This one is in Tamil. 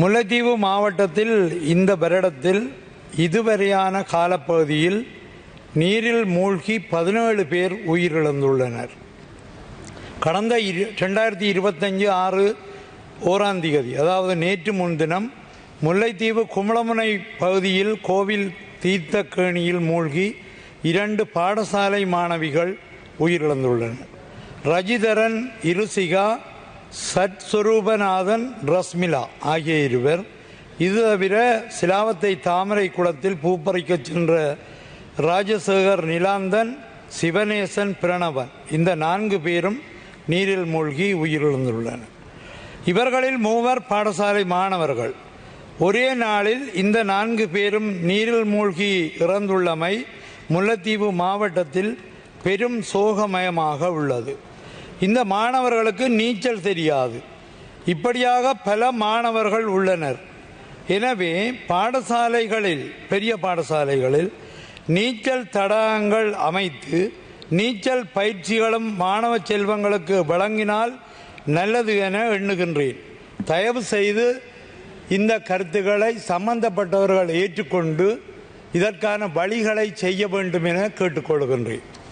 முல்லைத்தீவு மாவட்டத்தில் இந்த வருடத்தில் இதுவரையான காலப்பகுதியில் நீரில் மூழ்கி பதினேழு பேர் உயிரிழந்துள்ளனர். கடந்த இரு ரெண்டாயிரத்தி இருபத்தஞ்சு ஆறு ஓராம் திகதி அதாவது நேற்று முன்தினம் முல்லைத்தீவு குமளமுனை பகுதியில் கோவில் தீர்த்தக்கேணியில் மூழ்கி இரண்டு பாடசாலை மாணவிகள் உயிரிழந்துள்ளனர். ரஜிதரன் இருசிகா சத்ஸ்வரூபநாதன் ரஸ்மிலா ஆகிய இருவர். இது தவிர சிலாவத்தை தாமரை குளத்தில் பூப்பறிக்கச் சென்ற ராஜசேகர் நிலாந்தன் சிவநேசன் பிரணவன். இந்த நான்கு பேரும் நீரில் மூழ்கி உயிரிழந்துள்ளனர். இவர்களில் மூவர் பாடசாலை மாணவர்கள். ஒரே நாளில் இந்த நான்கு பேரும் நீரில் மூழ்கி இறந்துள்ளமை முல்லைத்தீவு மாவட்டத்தில் பெரும் சோகமயமாக உள்ளது. இந்த மாணவர்களுக்கு நீச்சல் தெரியாது. இப்படியாக பல மாணவர்கள் உள்ளனர். எனவே பாடசாலைகளில் பெரிய பாடசாலைகளில் நீச்சல் தடாகங்கள் அமைத்து நீச்சல் பயிற்சிகளும் மாணவ செல்வங்களுக்கு வழங்கினால் நல்லது என எண்ணுகின்றேன். தயவு செய்து இந்த கருத்துக்களை சம்பந்தப்பட்டவர்கள் ஏற்றுக்கொண்டு இதற்கான வழிகளை செய்ய வேண்டும் என கேட்டுக்கொள்கின்றேன்.